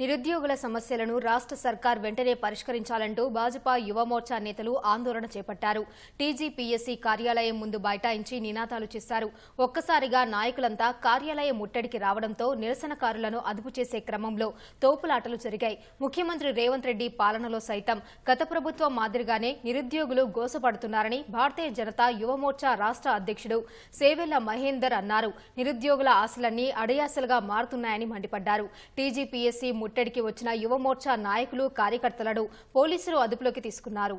నిరుద్యోగుల సమస్యలను రాష్ట్ర సర్కార్ వెంటనే పరిష్కరించాలంటూ భాజపా యువమోర్చా నేతలు ఆందోళన చేపట్టారు. టీజీపీఎస్సీ కార్యాలయం ముందు బైఠాయించి నినాదాలు చేశారు. ఒక్కసారిగా నాయకులంతా కార్యాలయం ముట్టడికి రావడంతో నిరసనకారులను అదుపు చేసే క్రమంలో తోపులాటలు జరిగాయి. ముఖ్యమంత్రి రేవంత్ రెడ్డి పాలనలో సైతం గత ప్రభుత్వం మాదిరిగానే నిరుద్యోగులు గోసపడుతున్నారని భారతీయ జనతా యువమోర్చా రాష్ట్ర అధ్యక్షుడు సేవెల్ల మహేందర్ అన్నారు. నిరుద్యోగుల ఆశలన్నీ అడయాసలుగా మారుతున్నాయని మండిపడ్డారు. టీజీపీఎస్సీ ముట్టడికి వచ్చిన యువమోర్చా నాయకులు కార్యకర్తలను పోలీసులు అదుపులోకి తీసుకున్నారు.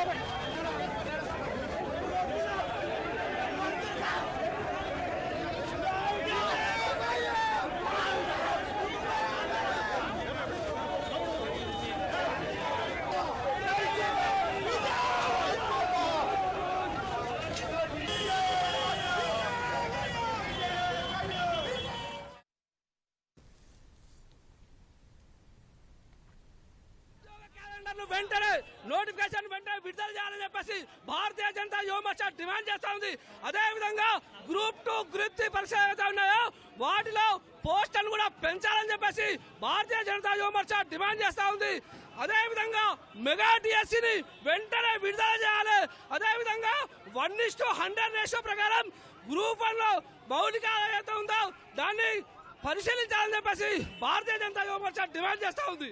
Robert. క్యాలెండర్ను వెంటనే నోటిఫికేషన్ వెంటనే విడుదల చేయాలని చెప్పేసి భారతీయ జనతా యువమోర్చా డిమాండ్ చేస్తా ఉంది. అదే విధంగా గ్రూప్ టూ గ్రూప్ త్రీ పరీక్షలు ఏవైతే ఉన్నాయో వాటిలో పోస్టులు కూడా పెంచాలని చెప్పేసి భారతీయ జనతా యువమోర్చా డిమాండ్ చేస్తా ఉంది. అదే విధంగా మెగా టిఎస్సిని వెంటనే విడుదల చేయాలి. అదే విధంగా one is to hundred ratio ప్రకారం గ్రూప్ వన్లో మౌలిక ఏదైతే ఉందో దాన్ని పరిశీలించాలని చెప్పేసి భారతీయ జనతా యువమోర్చా డిమాండ్ చేస్తా ఉంది.